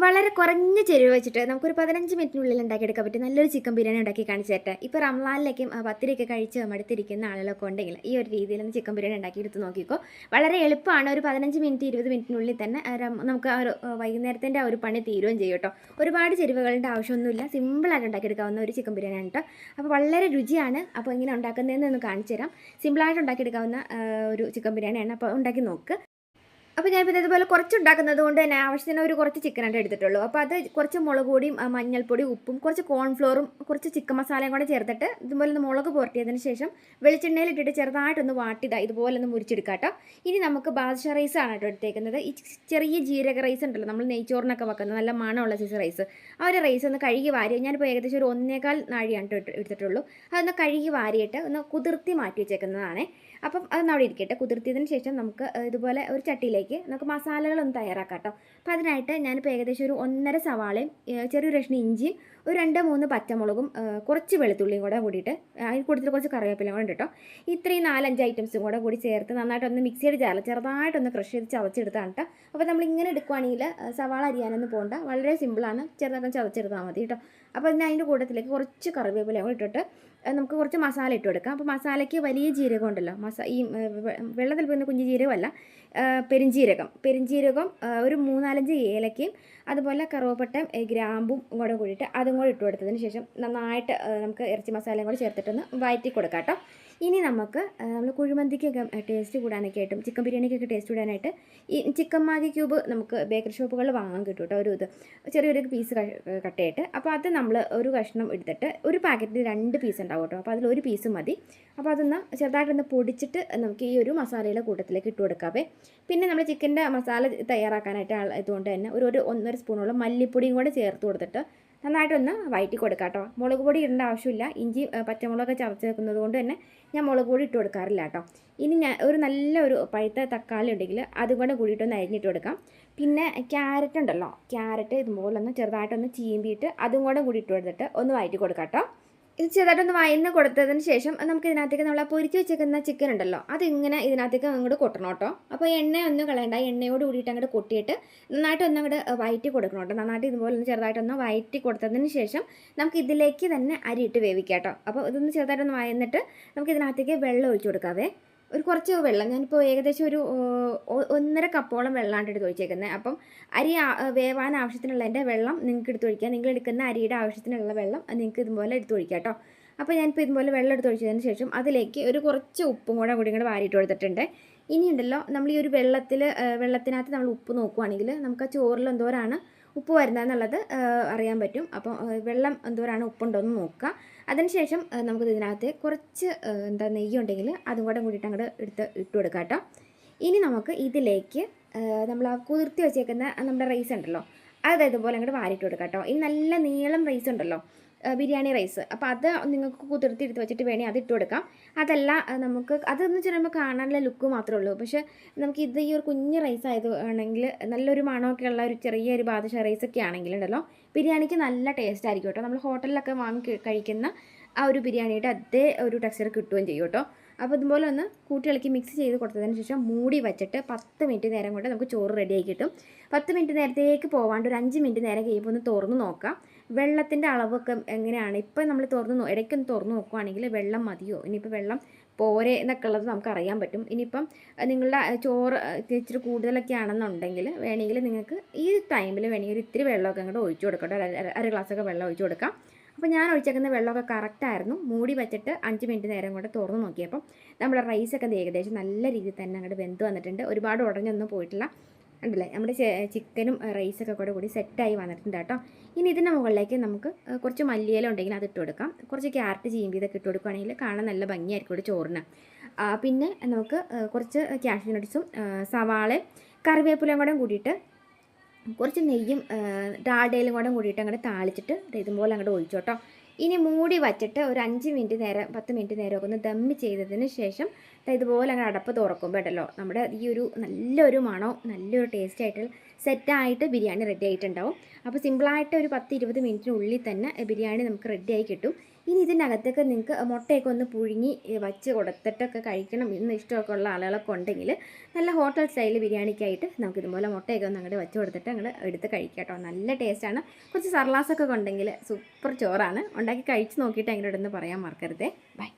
വളരെ കുറഞ്ഞ ചെരുവ് വെച്ചിട്ട് നമുക്കൊരു പതിനഞ്ച് മിനിറ്റിനുള്ളിൽ ഉണ്ടാക്കിയെടുക്കാൻ പറ്റും. നല്ലൊരു ചിക്കൻ ബിരിയാണി ഉണ്ടാക്കി കാണിച്ചു തരട്ടെ. ഇപ്പോൾ റംലാനിലേക്കും പത്തിരിയൊക്കെ കഴിച്ച് മടുത്തിരിക്കുന്ന ആളുകളൊക്കെ ഉണ്ടെങ്കിൽ ഈ ഒരു രീതിയിൽ ഒന്ന് ചിക്കൻ ബിരിയാണി ഉണ്ടാക്കി എടുത്ത് നോക്കിക്കോ. വളരെ എളുപ്പമാണ് ഒരു പതിനഞ്ച് മിനിറ്റ് ഇരുപത് മിനിറ്റിനുള്ളിൽ തന്നെ നമുക്ക് ആ ഒരു വൈകുന്നേരത്തിന്റെ ആ ഒരു പണി തീരുകയും ചെയ്യും കേട്ടോ. ഒരുപാട് ചെരുവുകളുടെ ആവശ്യമൊന്നുമില്ല. സിമ്പിളായിട്ട് ഉണ്ടാക്കിയെടുക്കാവുന്ന ഒരു ചിക്കൻ ബിരിയാണി കേട്ടോ. അപ്പോൾ വളരെ രുചിയാണ് അപ്പോൾ എങ്ങനെ ഉണ്ടാക്കുന്നതെന്ന് ഒന്ന് കാണിച്ചു തരാം. സിമ്പിളായിട്ട് ഉണ്ടാക്കിയെടുക്കാവുന്ന ഒരു ചിക്കൻ ബിരിയാണിയാണ്. അപ്പോൾ ഉണ്ടാക്കി നോക്ക്. അപ്പോൾ പിന്നെ ഇതുപോലെ കുറച്ച് ഉണ്ടാക്കുന്നത് കൊണ്ട് തന്നെ ആവശ്യത്തിന് ഒരു കുറച്ച് ചിക്കനായിട്ട് എടുത്തിട്ടുള്ളൂ. അപ്പോൾ അത് കുറച്ച് മുളക് പൊടിയും മഞ്ഞൾപ്പൊടി ഉപ്പും കുറച്ച് കോൺഫ്ലോറും കുറച്ച് ചിക്കൻ മസാലയും കൂടെ ചേർത്തിട്ട് ഇതുപോലെ ഒന്ന് മുളക് പുരട്ടിയതിന് ശേഷം വെളിച്ചെണ്ണയിൽ ഇട്ടിട്ട് ചെറുതായിട്ടൊന്ന് വാട്ടിതാ ഇതുപോലെ ഒന്ന് മുരിച്ചെടുക്കാട്ടോ ഇനി നമുക്ക് ബാദ്ഷാ റൈസ് ആണ് കേട്ടോ എടുത്തേക്കുന്നത്. ഈ ചെറിയ ജീരക റൈസ് ഉണ്ടല്ലോ നമ്മൾ നെയ്ച്ചോറിനൊക്കെ വെക്കുന്നത് നല്ല മണമുള്ള സൈസ് റൈസ് ആ ഒരു റൈസ് ഒന്ന് കഴുകി വാരി ഞാനിപ്പോൾ ഏകദേശം ഒരു ഒന്നേകാൽ നാഴിയാണ് എടുത്തിട്ടുള്ളൂ. അതൊന്ന് കഴുകി വാരിയിട്ട് ഒന്ന് കുതിർത്തി മാറ്റി വെച്ചേക്കുന്നതാണ്. അപ്പം അതൊന്ന് അവിടെ ഇരിക്കട്ടെ. കുതിർത്തിയതിന് ശേഷം നമുക്ക് ഇതുപോലെ ഒരു ചട്ടിയിലേക്ക് നമുക്ക് മസാലകളൊന്ന് തയ്യാറാക്കാം കേട്ടോ അപ്പോൾ അതിനായിട്ട് ഞാനിപ്പോൾ ഏകദേശം ഒരു ഒന്നര സവാളയും ചെറിയൊരു കഷ്ണം ഇഞ്ചിയും ഒരു രണ്ട് മൂന്ന് പച്ചമുളകും കുറച്ച് വെളുത്തുള്ളിയും കൂടെ കൂടിയിട്ട് അതിൽ കൂടുതൽ കുറച്ച് കറിവേപ്പിലയും കൂടെ ഉണ്ട് കേട്ടോ ഇത്രയും നാലഞ്ച് ഐറ്റംസും കൂടെ കൂടി ചേർത്ത് നന്നായിട്ടൊന്ന് മിക്സിയുടെ ചാല ചെറുതായിട്ടൊന്ന് ക്രഷ് ചെയ്ത് ചതച്ചെടുത്താണ് കേട്ടോ അപ്പോൾ നമ്മൾ ഇങ്ങനെ എടുക്കുവാണെങ്കിൽ സവാള അരിയാനൊന്നും പോകണ്ട വളരെ സിമ്പിളാണ് ചെറുതായിട്ട് ചതച്ചെടുത്താൽ മതി കേട്ടോ അപ്പോൾ അതിന് അതിന്റെ കൂട്ടത്തിലേക്ക് കുറച്ച് കറിവേപ്പില ഇട്ടിട്ട് നമുക്ക് കുറച്ച് മസാല ഇട്ട് കൊടുക്കാം. അപ്പോൾ മസാലയ്ക്ക് വലിയ ജീരകം ഉണ്ടല്ലോ. മസാ ഈ വെള്ളത്തിൽ പോകുന്ന കുഞ്ഞു ജീരകമല്ല. പെരുംജീരകം ഏഹ്, ഒരു മൂന്നാലഞ്ച് ഏലക്കയും അതുപോലെ കറുവപ്പട്ടയും ഗ്രാമ്പും കൂടെ കൂടിയിട്ട് അതും കൂടെ ഇട്ട് കൊടുത്തതിന് ശേഷം നന്നായിട്ട് നമുക്ക് ഇറച്ചി മസാലയും കൂടെ ചേർത്തിട്ടൊന്ന് വയറ്റി കൊടുക്കാം കേട്ടോ. ഇനി നമുക്ക് നമ്മൾ കുഴിമന്തിക്കൊക്കെ ടേസ്റ്റ് കൂടാനൊക്കെ ആയിട്ടും ചിക്കൻ ബിരിയാണിക്കൊക്കെ ടേസ്റ്റ് കൂടാനായിട്ട് ഈ ചിക്കൻ മാഗി ക്യൂബ് നമുക്ക് ബേക്കറി ഷോപ്പുകളിൽ വാങ്ങാൻ കിട്ടും കേട്ടോ ഒരു ഇത്. ചെറിയൊരു പീസ് കട്ട് ചെയ്തിട്ട് അപ്പോൾ അത് നമ്മൾ ഒരു കഷ്ണം എടുത്തിട്ട് ഒരു പാക്കറ്റിൽ രണ്ട് പീസ് കേട്ടോ. അപ്പോൾ അതിലൊരു പീസ് മതി. അപ്പോൾ അതൊന്ന് ചെറുതായിട്ടൊന്ന് പൊടിച്ചിട്ട് നമുക്ക് ഈ ഒരു മസാലയുടെ കൂട്ടത്തിലേക്ക് ഇട്ട് കൊടുക്കാവേ പിന്നെ നമ്മൾ ചിക്കന്റെ മസാല തയ്യാറാക്കാനായിട്ട് ഇതുകൊണ്ട് തന്നെ ഒരു ഒരു ഒന്നര സ്പൂണോളം മല്ലിപ്പൊടിയും കൂടെ ചേർത്ത് കൊടുത്തിട്ട് നന്നായിട്ടൊന്ന് വഴറ്റി കൊടുക്കാം കേട്ടോ. മുളക് പൊടി ഇടേണ്ട ആവശ്യമില്ല. ഇഞ്ചി പച്ചമുളകൊക്കെ ചതച്ച് വെക്കുന്നത് കൊണ്ട് തന്നെ ഞാൻ മുളക് പൊടി ഇട്ട് കൊടുക്കാറില്ല കേട്ടോ. ഇനി ഞാൻ ഒരു നല്ല ഒരു പഴുത്ത തക്കാളി ഉണ്ടെങ്കിൽ അതും കൂടെ കൂടിയിട്ടൊന്ന് അരിഞ്ഞിട്ട് കൊടുക്കാം. പിന്നെ ക്യാരറ്റ് ഉണ്ടല്ലോ. ക്യാരറ്റ് ഇതുപോലെ ഒന്ന് ചെറുതായിട്ടൊന്ന് ചീമ്പിയിട്ട് അതും കൂടെ കൂടി കൊടുത്തിട്ട് ഒന്ന് വഴറ്റി കൊടുക്കാം കേട്ടോ. ഇത് ചെറുതായിട്ടൊന്ന് വയന്ന് കൊടുത്തതിന് ശേഷം നമുക്ക് ഇതിനകത്തേക്ക് നമ്മൾ പൊരിച്ച് വെച്ചേക്കുന്ന ചിക്കൻ ഉണ്ടല്ലോ അതിങ്ങനെ ഇതിനകത്തേക്ക് അങ്ങോട്ട് കൊട്ടണം കേട്ടോ. അപ്പോൾ എണ്ണ ഒന്നും കളയണ്ട എണ്ണയോട് കൂടിയിട്ട് അങ്ങോട്ട് കൊട്ടിയിട്ട് നന്നായിട്ട് ഒന്ന് അങ്ങോട്ട് വയറ്റി കൊടുക്കണം കേട്ടോ. നന്നായിട്ട് ഇതുപോലെ ഒന്ന് ചെറുതായിട്ടൊന്ന് വയറ്റി കൊടുത്തതിന് ശേഷം നമുക്ക് ഇതിലേക്ക് തന്നെ അരിയിട്ട് വേവിക്കാം കേട്ടോ. അപ്പോൾ ഇതൊന്ന് ചെറുതായിട്ടൊന്ന് വയന്നിട്ട് നമുക്ക് ഇതിനകത്തേക്ക് വെള്ളം ഒഴിച്ചു കൊടുക്കാവേ. ഒരു കുറച്ച് വെള്ളം ഞാനിപ്പോൾ ഏകദേശം ഒരു ഒന്നര കപ്പോളം വെള്ളമാണ് എടുത്ത് ഒഴിച്ചേക്കുന്നത് അപ്പം അരി വേവാൻ ആവശ്യത്തിനുള്ളതിന്റെ വെള്ളം നിങ്ങൾക്ക് എടുത്ത് ഒഴിക്കാം. നിങ്ങൾ എടുക്കുന്ന അരിയുടെ ആവശ്യത്തിനുള്ള വെള്ളം നിങ്ങൾക്ക് ഇതുപോലെ എടുത്ത് ഒഴിക്കാം കേട്ടോ. അപ്പോൾ ഞാനിപ്പോൾ ഇതുപോലെ വെള്ളം എടുത്ത് ഒഴിച്ചതിന് ശേഷം അതിലേക്ക് ഒരു കുറച്ച് ഉപ്പും കൂടെ കൂടി ഇങ്ങോട്ട് വാരിയിട്ട് കൊടുത്തിട്ടുണ്ട്. ഇനിയുണ്ടല്ലോ നമ്മൾ ഈ ഒരു വെള്ളത്തിൽ വെള്ളത്തിനകത്ത് നമ്മൾ ഉപ്പ് നോക്കുവാണെങ്കിൽ നമുക്ക് ആ ചോറിൽ എന്തോരാണ് ഉപ്പ് വരുന്നതെന്നുള്ളത് അറിയാൻ പറ്റും. അപ്പോൾ വെള്ളം എന്തോരാണ് ഉപ്പുണ്ടോ എന്ന് നോക്കുക അതിനുശേഷം നമുക്ക് ഇതിനകത്ത് കുറച്ച് എന്താ നെയ്യുണ്ടെങ്കിൽ അതും കൂടെ കൂടിയിട്ട് അങ്ങോട്ട് എടുത്ത് ഇട്ട് കൊടുക്കാം കേട്ടോ ഇനി നമുക്ക് ഇതിലേക്ക് നമ്മൾ ആ കുതിർത്തി വെച്ചേക്കുന്ന നമ്മുടെ റൈസ് ഉണ്ടല്ലോ അത് ഇതുപോലെ അങ്ങോട്ട് വാരിയിട്ട് കൊടുക്കാം കേട്ടോ ഇനി നല്ല നീളം റൈസ് ഉണ്ടല്ലോ ബിരിയാണി റൈസ്. അപ്പോൾ അത് നിങ്ങൾക്ക് കുതിർത്തി എടുത്ത് വെച്ചിട്ട് വേണേൽ അത് ഇട്ട് കൊടുക്കാം. അതല്ല നമുക്ക് അതെന്ന് വെച്ചിട്ടുമ്പോൾ കാണാനുള്ള ലുക്ക് മാത്രമേ ഉള്ളൂ. പക്ഷേ നമുക്ക് ഇത് ഈ ഒരു കുഞ്ഞ് റൈസ് ആയത് ആണെങ്കിൽ നല്ലൊരു മണമൊക്കെ ഉള്ള ഒരു ചെറിയൊരു ബാദുഷ റൈസ് ഒക്കെ ആണെങ്കിൽ ഉണ്ടല്ലോ ബിരിയാണിക്ക് നല്ല ടേസ്റ്റ് ആയിരിക്കും കേട്ടോ. നമ്മൾ ഹോട്ടലിലൊക്കെ വാങ്ങി കഴിക്കുന്ന ആ ഒരു ബിരിയാണിയുടെ അതേ ഒരു ടെക്സ്ചർ കിട്ടുകയും ചെയ്യും കേട്ടോ. അപ്പോൾ ഇതുപോലെ ഒന്ന് കൂട്ടി ഇളക്കി മിക്സ് ചെയ്ത് കൊടുത്തതിന് ശേഷം മൂടി വെച്ചിട്ട് പത്ത് മിനിറ്റ് നേരം കൊണ്ട് നമുക്ക് ചോറ് റെഡിയായി കിട്ടും. പത്ത് മിനിറ്റ് നേരത്തേക്ക് പോവാണ്ട് ഒരു അഞ്ച് മിനിറ്റ് നേരം കഴിയുമ്പോൾ ഒന്ന് തുറന്ന് നോക്കാം. വെള്ളത്തിന്റെ അളവൊക്കെ എങ്ങനെയാണ്? ഇപ്പം നമ്മൾ തുറന്ന് ഇടയ്ക്കൊന്ന് തുറന്ന് നോക്കുവാണെങ്കിൽ വെള്ളം മതിയോ? ഇനിയിപ്പോൾ വെള്ളം പോരെ എന്നൊക്കെ ഉള്ളത് നമുക്ക് അറിയാൻ പറ്റും. ഇനിയിപ്പം നിങ്ങളുടെ ചോറ് ഇച്ചിരി കൂടുതലൊക്കെ ആണെന്നുണ്ടെങ്കിൽ വേണമെങ്കിൽ നിങ്ങൾക്ക് ഈ ടൈമിൽ വേണമെങ്കിൽ ഒരു ഇത്തിരി വെള്ളമൊക്കെ അങ്ങോട്ട് ഒഴിച്ചു കൊടുക്കട്ടോ. അര ഗ്ലാസ്സൊക്കെ വെള്ളം ഒഴിച്ചു കൊടുക്കാം. അപ്പോൾ ഞാൻ ഒഴിച്ചേക്കുന്ന വെള്ളമൊക്കെ കറക്റ്റായിരുന്നു മൂടി വെച്ചിട്ട് അഞ്ച് മിനിറ്റ് നേരം കൊണ്ട് തുറന്ന് നോക്കിയപ്പം നമ്മുടെ റൈസൊക്കെ ഏകദേശം നല്ല രീതിയിൽ തന്നെ അങ്ങോട്ട് വെന്ത് വന്നിട്ടുണ്ട്. ഒരുപാട് ഉടഞ്ഞൊന്നും പോയിട്ടില്ല. ഉണ്ടല്ലേ? നമ്മുടെ ചിക്കനും റൈസൊക്കെ കൂടെ കൂടി സെറ്റായി വന്നിട്ടുണ്ട് കേട്ടോ. ഇനി ഇതിന്റെ മുകളിലേക്ക് നമുക്ക് കുറച്ച് മല്ലിയില ഉണ്ടെങ്കിൽ അത് ഇട്ട് കൊടുക്കാം. കുറച്ച് ക്യാരറ്റ് ചീമ്പി ഇതൊക്കെ ഇട്ട് കൊടുക്കുകയാണെങ്കിൽ കാണാൻ നല്ല ഭംഗിയായിരിക്കും ഇവിടെ ചോറിന്. പിന്നെ നമുക്ക് കുറച്ച് കാഷ്യൂ നട്ട്സും സവാളയും കറിവേപ്പിലയും കൂടെ കൂടിയിട്ട് കുറച്ച് നെയ്യും ഡാഡയിലും കൂടെ കൂടിയിട്ട് അങ്ങോട്ട് താളിച്ചിട്ട് ഇതുപോലെ അങ്ങോട്ട് ഒഴിച്ചു കേട്ടോ ഇനി മൂടി വച്ചിട്ട് ഒരു അഞ്ച് മിനിറ്റ് നേരം പത്ത് മിനിറ്റ് നേരമൊക്കെ ഒന്ന് ദമ്മ് ചെയ്തതിന് ശേഷം ഇതുപോലെ അങ്ങനെ അടപ്പ് തുറക്കുമ്പോൾ ഉണ്ടല്ലോ നമ്മുടെ ഈ ഒരു നല്ലൊരു മണവും നല്ലൊരു ടേസ്റ്റ് ആയിട്ട് സെറ്റായിട്ട് ബിരിയാണി റെഡി ആയിട്ടുണ്ടാവും. അപ്പോൾ സിമ്പിളായിട്ട് ഒരു പത്ത് ഇരുപത് മിനിറ്റിനുള്ളിൽ തന്നെ ബിരിയാണി നമുക്ക് റെഡിയായി കിട്ടും. ഇനി ഇതിന്റെ അകത്തൊക്കെ നിങ്ങൾക്ക് മുട്ടയൊക്കെ ഒന്ന് പുഴുങ്ങി വച്ച് കൊടുത്തിട്ടൊക്കെ കഴിക്കണം എന്ന് ഇഷ്ടമൊക്കെ ഉള്ള ആളുകളൊക്കെ ഉണ്ടെങ്കിൽ നല്ല ഹോട്ടൽ സ്റ്റൈൽ ബിരിയാണിക്കായിട്ട് നമുക്ക് ഇതുപോലെ മുട്ടയൊക്കെ ഒന്ന് അങ്ങോട്ട് വെച്ച് കൊടുത്തിട്ട് അങ്ങോട്ട് എടുത്ത് കഴിക്കാം കേട്ടോ. നല്ല ടേസ്റ്റാണ് കുറച്ച് സർലാസൊക്കെ ഉണ്ടെങ്കിൽ സൂപ്പർ ചോറാണ്. ഉണ്ടാക്കി കഴിച്ച് നോക്കിയിട്ട് അങ്ങോട്ട് ഇടുന്ന് പറയാൻ മറക്കരുതേ. ബൈ